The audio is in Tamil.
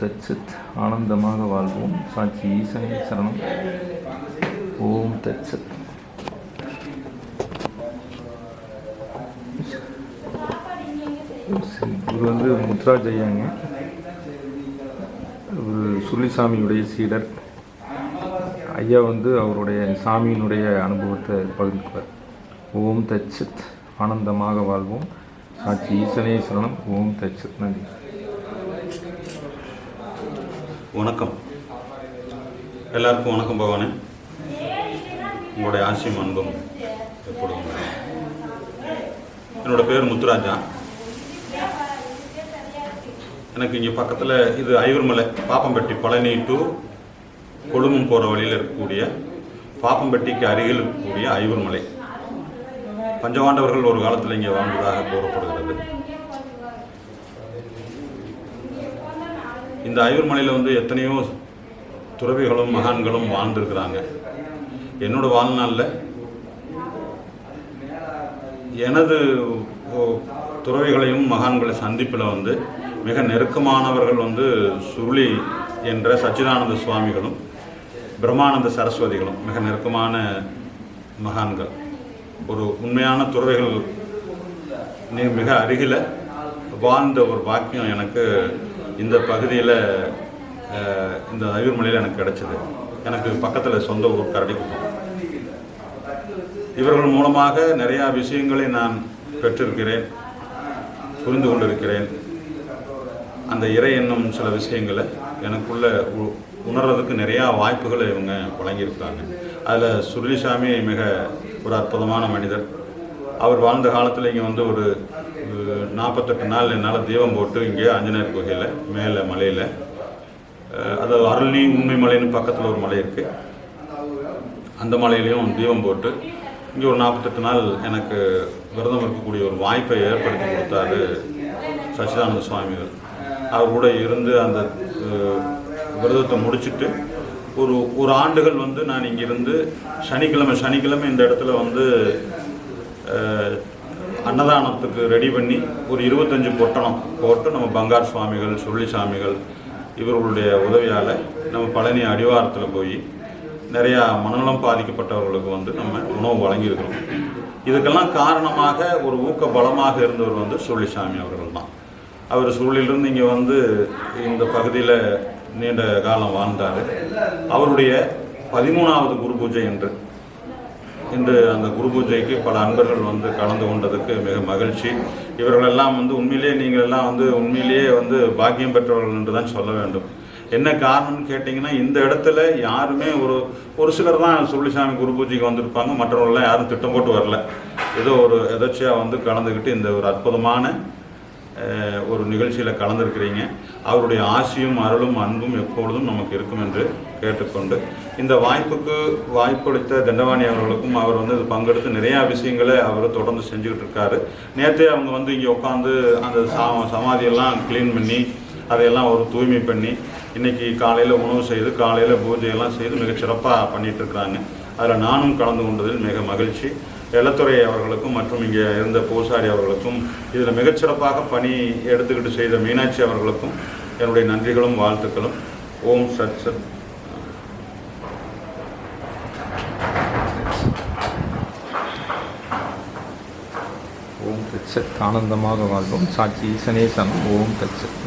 தத்சத் ஆனந்தமாக வாழ்வோம். சாட்சி ஈசனே சரணம். ஓம் தத்சத் இவர் வந்து முத்ராஜ் ஐயாங்க இவர் சுள்ளிசாமியுடைய சீடர். ஐயா வந்து அவருடைய சாமியினுடைய அனுபவத்தை பகிர்ந்துக்குவார். ஓம் தச்சித் ஆனந்தமாக வாழ்வோம். சாட்சி ஈசனே சரணம். ஓம் தச்சத் நன்றி. வணக்கம். எல்லாருக்கும் வணக்கம் பகவானே. உங்களுடைய ஆசியும் அன்பும் எப்பொழுதும் என்னோடய என்னோட பேர் முத்துராஜா. எனக்கு இங்கே பக்கத்தில் இது ஐவர்மலை பாப்பம்பட்டி பழனி டு கொழும்பும் போகிற வழியில் இருக்கக்கூடிய பாப்பம்பட்டிக்கு அருகில் இருக்கக்கூடிய ஐவர்மலை. பஞ்சவாண்டவர்கள் ஒரு காலத்தில் இங்கே வாழ்ந்ததாக கூறப்படுகிறது. இந்த ஐவர்மலையில் வந்து எத்தனையோ துறவிகளும் மகான்களும் வாழ்ந்திருக்கிறாங்க. என்னோட வாழ்நாளில் எனது ஓ- துறவிகளையும் மகான்களை சந்திப்பில் வந்து மிக நெருக்கமானவர்கள் வந்து சுருளி என்ற சச்சிதானந்த சுவாமிகளும் பிரம்மானந்த சரஸ்வதிகளும் மிக நெருக்கமான மகான்கள். ஒரு உண்மையான துறவிகள் நீ மிக அருகில் வாழ்ந்த ஒரு பாக்கியம் எனக்கு இந்த பகுதியில் இந்த ஐயூர்மலையில் எனக்கு கிடச்சிது. எனக்கு பக்கத்தில் சொந்த ஊர் கரடிக்குப்பம். இவர்கள் மூலமாக நிறையா விஷயங்களை நான் பெற்றிருக்கிறேன் புரிந்து கொண்டிருக்கிறேன். அந்த இறை என்னும் சில விஷயங்களை எனக்குள்ள உ- உணர்றதுக்கு நிறையா வாய்ப்புகளை இவங்க வழங்கியிருக்காங்க. அதில் சுருளிசாமி மிக ஒரு அற்புதமான மனிதர். அவர் வாழ்ந்த காலத்தில் இங்கே வந்து ஒரு நாற்பத்தெட்டு நாள் என்னால் தீபம் போட்டு இங்கே ஆஞ்சநேயர் கோகையில் மேலே மலையில். அதாவது அருளி உண்மை மலைன்னு பக்கத்தில் ஒரு மலை இருக்குது அந்த மலையிலையும் தீபம் போட்டு இங்கே ஒரு நாற்பத்தெட்டு நாள் எனக்கு விரதம் இருக்கக்கூடிய ஒரு வாய்ப்பை ஏற்படுத்தி கொடுத்தாரு சச்சிதானந்த சுவாமிகள் அவர் கூட இருந்து அந்த விரதத்தை முடிச்சிட்டு ஒரு ஒரு ஆண்டுகள் வந்து நான் இங்கிருந்து சனிக்கிழமை சனிக்கிழமை இந்த இடத்துல வந்து அன்னதானத்துக்கு ரெடி பண்ணி ஒரு இருபத்தஞ்சு பொட்டணம் போட்டு நம்ம பங்கார் சுவாமிகள் சுருளி சாமிகள் இவர்களுடைய உதவியால் நம்ம பழனி அடிவாரத்தில் போய் நிறையா மனநலம் பாதிக்கப்பட்டவர்களுக்கு வந்து நம்ம உணவு வழங்கியிருக்கிறோம். இதுக்கெல்லாம் காரணமாக ஒரு ஊக்க பலமாக இருந்தவர் வந்து சுருளிசாமி அவர்கள் தான். அவர் சுருளிலிருந்து இங்கே வந்து இந்த பகுதியில் நீண்ட காலம் வாழ்ந்தார். அவருடைய பதிமூணாவது குரு பூஜை என்று இன்று அந்த குரு பூஜைக்கு பல அன்பர்கள் வந்து கலந்து கொண்டதுக்கு மிக மகிழ்ச்சி. இவர்களெல்லாம் வந்து உண்மையிலேயே நீங்கள் எல்லாம் வந்து உண்மையிலேயே வந்து பாக்கியம் பெற்றவர்கள் என்று தான் சொல்ல வேண்டும். என்ன காரணம்னு கேட்டிங்கன்னா இந்த இடத்துல யாருமே ஒரு ஒரு சிலர் தான் சுருளிசாமி குரு பூஜைக்கு வந்திருப்பாங்க மற்றவர்கள்லாம் யாரும் திட்டம் போட்டு வரல. ஏதோ ஒரு எதர்ச்சியாக வந்து கலந்துக்கிட்டு இந்த ஒரு அற்புதமான ஒரு நிகழ்ச்சியில் கலந்துருக்கிறீங்க. அவருடைய ஆசியும் அருளும் அன்பும் எப்பொழுதும் நமக்கு இருக்கும் என்று கேட்டுக்கொண்டு இந்த வாய்ப்புக்கு வாய்ப்பளித்த தண்டவாணி அவர்களுக்கும் அவர் வந்து இது பங்கெடுத்து நிறையா விஷயங்களை அவர் தொடர்ந்து செஞ்சுக்கிட்டு இருக்காரு நேற்றே அவங்க வந்து இங்கே உட்காந்து அந்த சா சமாதியெல்லாம் க்ளீன் பண்ணி அதையெல்லாம் ஒரு தூய்மை பண்ணி இன்னைக்கு காலையில் உணவு செய்து காலையில் பூஜையெல்லாம் செய்து மிகச்சிறப்பாக பண்ணிகிட்டு இருக்கிறாங்க அதில் நானும் கலந்து கொண்டதில் மிக மகிழ்ச்சி. எலத்துறை அவர்களுக்கும் மற்றும் இங்கே இருந்த பூசாரி அவர்களுக்கும் இதில் மிகச்சிறப்பாக பணி எடுத்துக்கிட்டு செய்த மீனாட்சி அவர்களுக்கும் என்னுடைய நன்றிகளும் வாழ்த்துக்களும். ஓம் சத் சத் ஓம் தத்சத் ஆனந்தமாக வாழ்வோம் சாட்சி ஈசனே சரணம் ஓம் தத்சத்